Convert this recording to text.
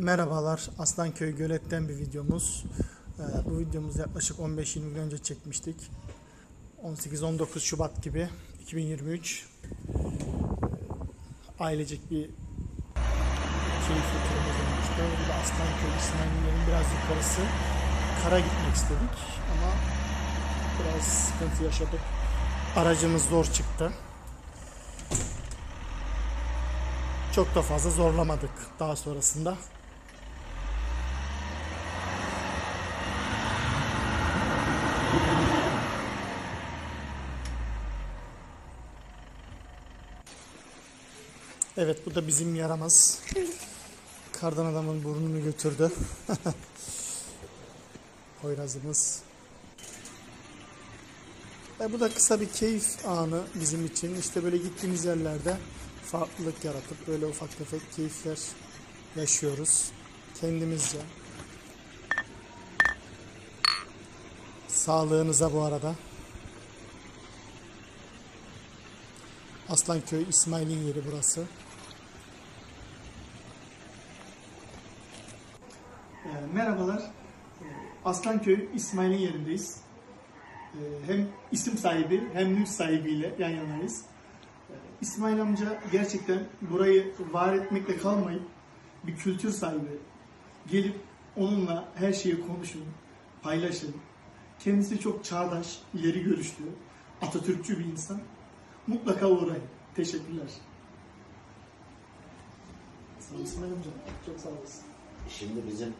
Merhabalar, Aslanköy Gölet'ten bir videomuz. Ee, bu videomuzu yaklaşık 15-20 gün önce çekmiştik. 18-19 Şubat gibi 2023. Ee, Ailecek bir keyifli turumuz olmuştu. Bir de Aslanköy, İsmail'in biraz yukarısı. Kara gitmek istedik ama biraz sıkıntı yaşadık. Aracımız zor çıktı. Çok da fazla zorlamadık daha sonrasında. Evet bu da bizim yaramaz. Kardan adamın burnunu götürdü. Poyrazımız. E, bu da kısa bir keyif anı bizim için. İşte böyle gittiğimiz yerlerde farklılık yaratıp böyle ufak tefek keyifler yaşıyoruz. Kendimizce. Sağlığınıza bu arada. Aslanköy İsmail'in yeri burası. Ee, merhabalar. Ee, Aslanköy İsmail'in yerindeyiz. Ee, hem isim sahibi hem mülk sahibiyle yan yanayız. İsmail amca gerçekten burayı var etmekle kalmayıp bir kültür sahibi. Gelip onunla her şeyi konuşun, paylaşın. Kendisi çok çağdaş, ileri görüşlü, Atatürkçü bir insan. Mutlaka uğrayın. Teşekkürler. Sağ ol İsmail amca. Çok sağ olasın. Şimdi bizim